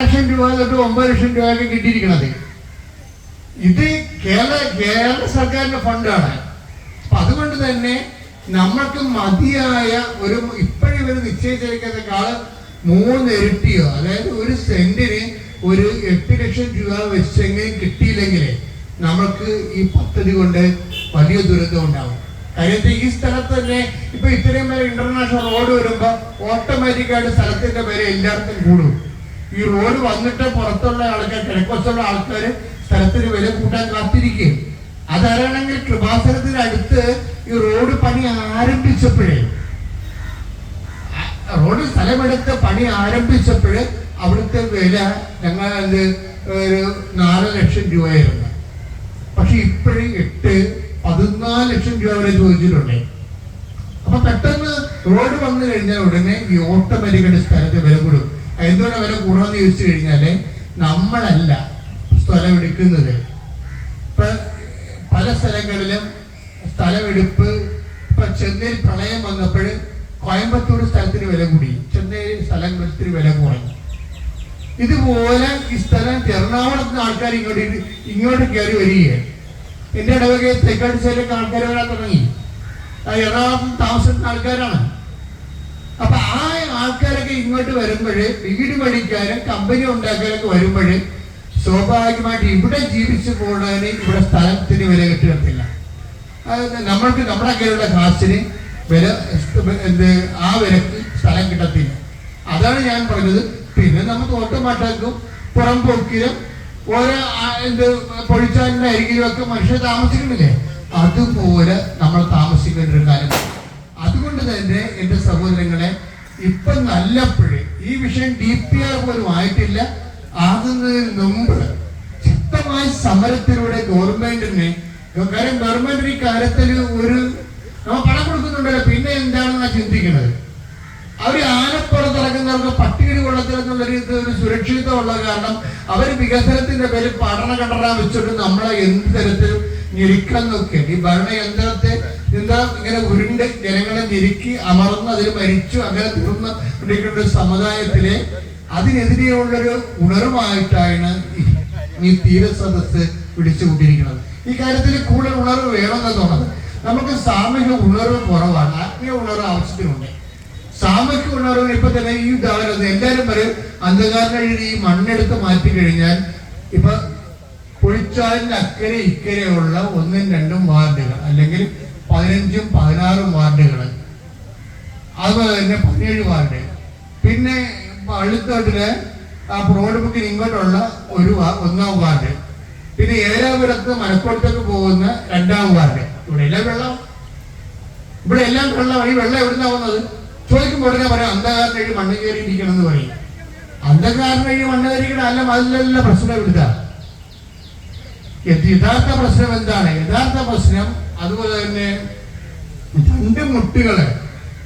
ലക്ഷം രൂപ തൊട്ട് ഒമ്പത് ലക്ഷം രൂപയൊക്കെ കിട്ടിയിരിക്കണത്. ഇത് കേരള കേരള സർക്കാരിന്റെ ഫണ്ടാണ്. അപ്പൊ അതുകൊണ്ട് തന്നെ നമ്മൾക്ക് മതിയായ ഒരു ഇപ്പോഴും ഇവർ നിശ്ചയിച്ചിരിക്കുന്നേക്കാൾ മൂന്ന് ഇരട്ടിയോ അതായത് ഒരു സെന്റിന് ഒരു എട്ട് ലക്ഷം രൂപ വെച്ചെങ്കിലും കിട്ടിയില്ലെങ്കിൽ നമ്മൾക്ക് ഈ പദ്ധതി കൊണ്ട് വലിയ ദുരന്തം ഉണ്ടാവും. കാര്യത്തിൽ ഈ സ്ഥലത്ത് തന്നെ ഇപ്പൊ ഇത്രയും ഇന്റർനാഷണൽ റോഡ് വരുമ്പോ ഓട്ടോമാറ്റിക്കായിട്ട് സ്ഥലത്തിന്റെ പേര് എല്ലായിടത്തും കൂടും. ഈ റോഡ് വന്നിട്ട് പുറത്തുള്ള ആൾക്കാർ കിഴക്കുള്ള ആൾക്കാർ സ്ഥലത്തിന് വില കൂട്ടാൻ കാത്തിരിക്കും അതറിയണമെങ്കിൽ കൃപാസനത്തിനടുത്ത് ഈ റോഡ് പണി ആരംഭിച്ചപ്പോഴേ റോഡ് സ്ഥലമെടുത്ത് പണി ആരംഭിച്ചപ്പോഴ് അവിടുത്തെ വില ഞങ്ങൾ അത് ഒരു നാല് ലക്ഷം രൂപയായിരുന്നു. പക്ഷെ ഇപ്പോഴും എട്ട് പതിനാല് ലക്ഷം രൂപ വരെ ചോദിച്ചിട്ടുണ്ടേ. അപ്പൊ പെട്ടെന്ന് റോഡ് വന്നു കഴിഞ്ഞാൽ ഉടനെ ഈ ഓട്ടോമാറ്റിക്കായിട്ട് സ്ഥലത്ത് വില കൂടും. എന്തുകൊണ്ട് വില കൂടണമെന്ന് ചോദിച്ചു കഴിഞ്ഞാൽ നമ്മളല്ല സ്ഥലം എടുക്കുന്നത്. ഇപ്പൊ പല സ്ഥലങ്ങളിലും സ്ഥലമെടുപ്പ് ഇപ്പൊ ചെന്നൈയിൽ പ്രളയം വന്നപ്പോൾ കോയമ്പത്തൂർ സ്ഥലത്തിന് വില കൂടി. ചെന്നൈയിൽ സ്ഥലത്തിന് വില കുറഞ്ഞു. ഇതുപോലെ ഈ സ്ഥലം എറണാകുളത്ത് നിന്ന് ആൾക്കാർ ഇങ്ങോട്ട് ഇങ്ങോട്ട് കയറി വരികയാണ്. എന്റെ ഇടവകയിൽ തെക്കാട് സൈഡിലൊക്കെ ആൾക്കാർ വരാൻ തുടങ്ങി. എറണാകുളത്ത് താമസിക്കുന്ന ആൾക്കാരാണ്. അപ്പൊ ആ ആൾക്കാരൊക്കെ ഇങ്ങോട്ട് വരുമ്പോഴേ വീട് പഠിക്കാനും കമ്പനി ഉണ്ടാക്കാനൊക്കെ വരുമ്പോഴേ സ്വാഭാവികമായിട്ട് ഇവിടെ ജീവിച്ചു പോകുന്നതിന് ഇവിടെ സ്ഥലത്തിന് വില കിട്ടുകത്തില്ല നമ്മൾക്ക് നമ്മുടെ കയ്യിലുള്ള കാശിന് വില എന്ത് ആ വിലക്ക് സ്ഥലം കിട്ടത്തില്ല. അതാണ് ഞാൻ പറഞ്ഞത്. പിന്നെ നമുക്ക് പുറം പൊക്കിലും ഓരോ എന്ത് പൊഴിച്ചാലിന്റെ അരികിലും ഒക്കെ മനുഷ്യർ താമസിക്കുന്നില്ലേ? അതുപോലെ നമ്മൾ താമസിക്കേണ്ട ഒരു കാലം അതുകൊണ്ട് തന്നെ എന്റെ സഹോദരങ്ങളെ ഇപ്പൊ നല്ലപ്പോഴേ ഈ വിഷയം ഡി പി ആർ പോലും ആയിട്ടില്ല. ആകുന്നതിന് മുമ്പ് ശക്തമായ സമരത്തിലൂടെ ഗവൺമെന്റിനെ കാര്യം ഗവൺമെന്റ് ഈ കാര്യത്തിൽ ഒരു നമ്മൾ പണം കൊടുക്കുന്നുണ്ടല്ലോ പിന്നെ എന്താണെന്നാ ചിന്തിക്കുന്നത്? അവർ ആനപ്പുറത്ത് ഇറങ്ങുന്നവർക്ക് പട്ടികടി കൊള്ളത്തിലെന്നുള്ള രീതി ഒരു സുരക്ഷിതമുള്ള കാരണം അവർ വികസനത്തിന്റെ പേരിൽ പഠന കണ്ടറാൻ വെച്ചിട്ട് നമ്മളെ എന്ത് തരത്തിൽ ഞെരുക്കാൻ നോക്കിയാൽ ഈ ഭരണയന്ത്രത്തെ എന്താ ഇങ്ങനെ ഉരുണ്ട് ജനങ്ങളെ ഞെരുക്കി അമർന്ന് അതിൽ മരിച്ചു അങ്ങനെ തീർന്ന കൊണ്ടിരിക്കുന്ന ഒരു സമുദായത്തിലെ അതിനെതിരെയുള്ളൊരു ഉണർവായിട്ടാണ് ഈ- തീരസദസ് പിടിച്ചുകൊണ്ടിരിക്കുന്നത് ഈ കാര്യത്തിൽ കൂടുതൽ ഉണർവ് വേണമെന്ന് തോന്നുന്നത്. നമുക്ക് സാമൂഹിക ഉണർവ് കുറവാണ് ആത്മീയ ഉണർവ് ആവശ്യത്തിനുണ്ട്. സാമൂഹിക ഉണർവിന് ഇപ്പൊ തന്നെ ഈ ഉദാഹരണം എല്ലാവരും പറയും അന്ധകാരങ്ങളിൽ ഈ മണ്ണെടുത്ത് മാറ്റി കഴിഞ്ഞാൽ ഇപ്പൊ പൊളിച്ചാലിന്റെ അക്കരെ ഇക്കരെയുള്ള ഒന്നും രണ്ടും വാർഡുകൾ അല്ലെങ്കിൽ പതിനഞ്ചും പതിനാറും വാർഡുകൾ അതുപോലെ തന്നെ പതിനേഴ് വാർഡ്. പിന്നെ അഴുത്തോട്ടിൽ ആ റോഡ് ബുക്കിന് ഇങ്ങോട്ടുള്ള ഒരു ഒന്നാം വാർഡ്. പിന്നെ ഏലാപുരത്ത് മലപ്പുറത്തേക്ക് പോകുന്ന രണ്ടാം വാർഡ്. ഇവിടെ എല്ലാം വെള്ളം? ഇവിടെ എല്ലാം വെള്ളം ഈ വെള്ളം എവിടുന്നാ വന്നത്? ചോദിക്കുമ്പോൾ ഉടനെ പറയാം അന്ധകാരൻ വഴി മണ്ണ് കയറിയിരിക്കണം എന്ന് പറയും. അന്ധകാരൻ വഴി മണ്ണ് കയറിയിരിക്കണം അല്ല അതിലല്ല പ്രശ്നം ഇവിടുത്തെ യഥാർത്ഥ പ്രശ്നം എന്താണ്? യഥാർത്ഥ പ്രശ്നം അതുപോലെ തന്നെ രണ്ട് മുട്ടുകൾ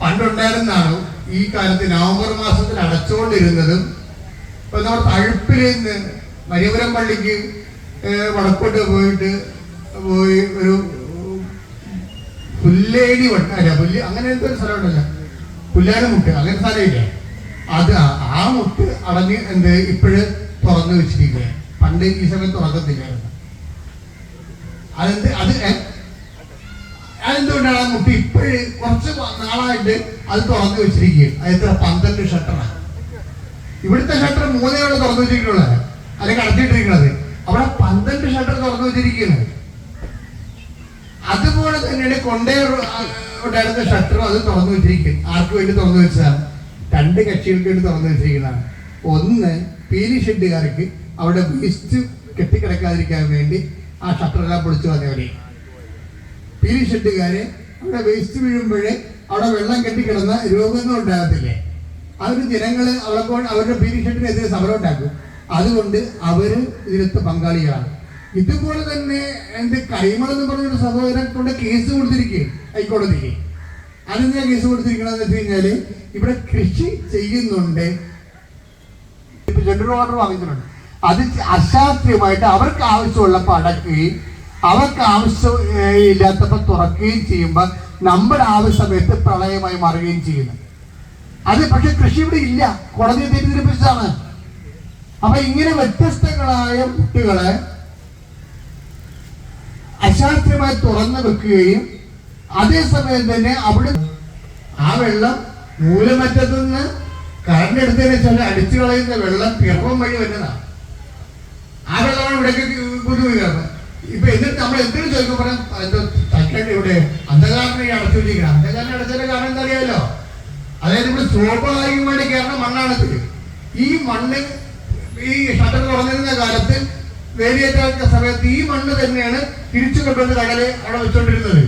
പണ്ടുണ്ടായിരുന്നാണ് ഈ കാലത്ത് നവംബർ മാസത്തിൽ അടച്ചുകൊണ്ടിരുന്നതും ഇപ്പൊ നമ്മുടെ തഴുപ്പിൽ നിന്ന് മരിയപുരം പള്ളിക്ക് വടക്കോട്ട് പോയിട്ട് പോയി ഒരു പുല്ലേടി വട്ട അല്ല പുല്ല് അങ്ങനെ എന്തോ ഒരു സ്ഥലം ഉണ്ടല്ലോ. പുല്ലാട് മുട്ട് അങ്ങനെ സ്ഥലമില്ല അത് ആ- മുട്ട് അടഞ്ഞ് എന്ത് ഇപ്പോഴ് തുറന്നു വെച്ചിരിക്കുകയാണ്. പണ്ട് ഈ സമയത്ത് തുറക്കത്തില്ലായിരുന്നു. അതെന്ത് അത്? അതെന്തുകൊണ്ടാണ് മുട്ട് ഇപ്പോഴ് കുറച്ച് നാളായിട്ട് അത് തുറന്നു വെച്ചിരിക്കുകയും അത് എത്ര? പന്ത്രണ്ട് ഷട്ടറാണ് ഇവിടുത്തെ ഷട്ടർ മൂന്നേയോടെ തുറന്നു വെച്ചിട്ടുള്ളത് അല്ലെങ്കിൽ അടച്ചിട്ടിരിക്കുന്നത് അവിടെ പന്ത്രണ്ട് ഷട്ടർ തുറന്നു വെച്ചിരിക്കുന്നത് അതുപോലെ തന്നെയാണ് കൊണ്ടേ ഉണ്ടായിരുന്ന ഷട്ടറും അത് തുറന്നു വെച്ചിരിക്കും ആർക്ക് വേണ്ടി തുറന്നു വെച്ചതാണ്? രണ്ട് കക്ഷികൾക്ക് വേണ്ടി തുറന്നു വെച്ചിരിക്കുന്നതാണ്. ഒന്ന് പീലി ഷെഡുകാർക്ക് അവിടെ വേസ്റ്റ് കെട്ടിക്കിടക്കാതിരിക്കാൻ വേണ്ടി ആ ഷട്ടറെല്ലാം പൊളിച്ചു വന്നവരെ പീലി ഷെഡുകാര് അവിടെ വേസ്റ്റ് വീഴുമ്പോഴേ അവിടെ വെള്ളം കെട്ടിക്കിടന്ന രോഗങ്ങൾ ഉണ്ടാകത്തില്ലേ? അവർ അവിടെ പോയി അവരുടെ പീലി ഷെഡിനെതിരെ സമരം ഉണ്ടാക്കും അതുകൊണ്ട് അവർ ഇതിനകത്ത് പങ്കാളികളാണ്. ഇതുപോലെ തന്നെ എന്റെ കൈമൾ എന്ന് പറഞ്ഞൊരു സഹോദരൻ കൊണ്ട് കേസ് കൊടുത്തിരിക്കുകയും ഹൈക്കോടതിക്ക്. അതെന്താ കേസ് കൊടുത്തിരിക്കണമെന്ന് വെച്ച് കഴിഞ്ഞാൽ ഇവിടെ കൃഷി ചെയ്യുന്നുണ്ട്. ഇപ്പൊ ജനറൽ ഓർഡർ വാങ്ങിച്ചിട്ടുണ്ട്. അത് അശാസ്ത്രീയമായിട്ട് അവർക്ക് ആവശ്യമുള്ളപ്പോൾ അടക്കുകയും അവർക്ക് ആവശ്യം ഇല്ലാത്തപ്പോൾ തുറക്കുകയും ചെയ്യുമ്പോൾ നമ്മുടെ ആവശ്യമയത്ത് പ്രളയമായി മാറുകയും ചെയ്യുന്നു. അത് പക്ഷെ കൃഷി ഇവിടെ ഇല്ല. കോടതി തെറ്റിദ്ധരിപ്പിച്ചതാണ് അപ്പൊ ഇങ്ങനെ വ്യത്യസ്തങ്ങളായ കുട്ടികളെ അശാസ്ത്രീയമായി തുറന്നു വെക്കുകയും അതേസമയം തന്നെ അവിടെ ആ വെള്ളം മൂലമറ്റത്തു നിന്ന് കറണ്ട് എടുത്തതിനെ ശേഷം അടിച്ചു കളയുന്ന വെള്ളം പിറവം വഴി വരുന്നതാണ്. ആ വെള്ളമാണ് ഇവിടേക്ക് കയറുന്നത് ഇപ്പൊ എന്നിട്ട് നമ്മൾ എന്തിനു ചോദിക്കും? പറയാം എന്തോ തക്കേണ്ട ഇവിടെ അന്ധകാരനെ അടച്ചു വെച്ചിരിക്കണം അന്ധകാരനെ അടച്ചതിന്റെ കാരണം എന്താ അറിയാലോ അതായത് ഇവിടെ സ്വാഭാവികമായിട്ട് കയറുന്ന മണ്ണാണ് ഇത്. ഈ മണ്ണ് ഈ ഷട്ടർ തുറന്നിരുന്ന കാലത്ത് വേലിയേറ്റ സമയത്ത് ഈ മണ്ണ് തന്നെയാണ് തിരിച്ചു കൊണ്ടുവന്ന് കടൽ അവിടെ വെച്ചോണ്ടിരുന്നത്.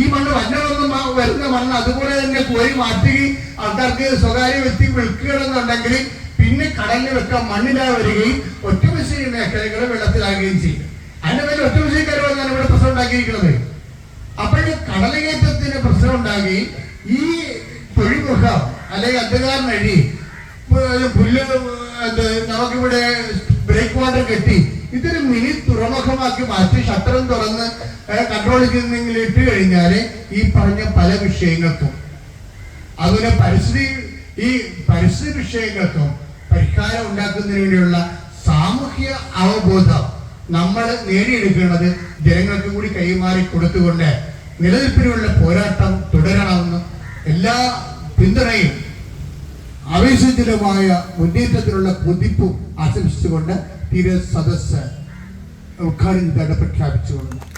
ഈ മണ്ണ് വന്നവന്ന് വരുന്ന മണ്ണ് അതുപോലെ തന്നെ കോരി മാറ്റുകയും ആൾക്കാർക്ക് സ്വകാര്യ വ്യക്തി വിൽക്കുകയാണെന്നുണ്ടെങ്കിൽ പിന്നെ കടലിൽ വെക്കാൻ മണ്ണിലായി വരികയും ഒറ്റമശ്ശേരി മേഖലകൾ വെള്ളത്തിലാകുകയും ചെയ്യും. അതിന്റെ പേരിൽ ഒറ്റ വിഷയക്കാരുമാണ് ഞാൻ ഇവിടെ പ്രശ്നം ഉണ്ടാക്കിയിരിക്കുന്നത്. അപ്പോഴേ കടലകയറ്റത്തിന് പ്രശ്നം ഉണ്ടാകി ഈ തൊഴിൽമുഖം അല്ലെങ്കിൽ അന്ധകാരനഴി പുല്ല് എന്ത് നമുക്കിവിടെ ബ്രേക്ക് വാട്ടർ കെട്ടി ഇതൊരു മിനി തുറമുഖമാക്കി മാറ്റി ഷട്ടറും തുറന്ന് കൺട്രോൾ ചെയ്യുന്നെങ്കിൽ ഇട്ട് കഴിഞ്ഞാൽ ഈ പറഞ്ഞ പല വിഷയങ്ങൾക്കും അതുപോലെ പരിസ്ഥിതി ഈ പരിസ്ഥിതി വിഷയങ്ങൾക്കും പരിഹാരം ഉണ്ടാക്കുന്നതിന് വേണ്ടിയുള്ള സാമൂഹ്യ അവബോധം നമ്മൾ നേടിയെടുക്കേണ്ടത് ജനങ്ങൾക്ക് കൂടി കൈമാറി കൊടുത്തുകൊണ്ട് നിലനിൽപ്പിനുള്ള പോരാട്ടം തുടരണമെന്ന് എല്ലാ പിന്തുണയും ആവേശജനമായ മുന്നേറ്റത്തിനുള്ള കുതിപ്പും ആശംസിച്ചുകൊണ്ട് തീരെ സദസ്സ് ഉദ്ഘാടനം പ്രഖ്യാപിച്ചുകൊണ്ട്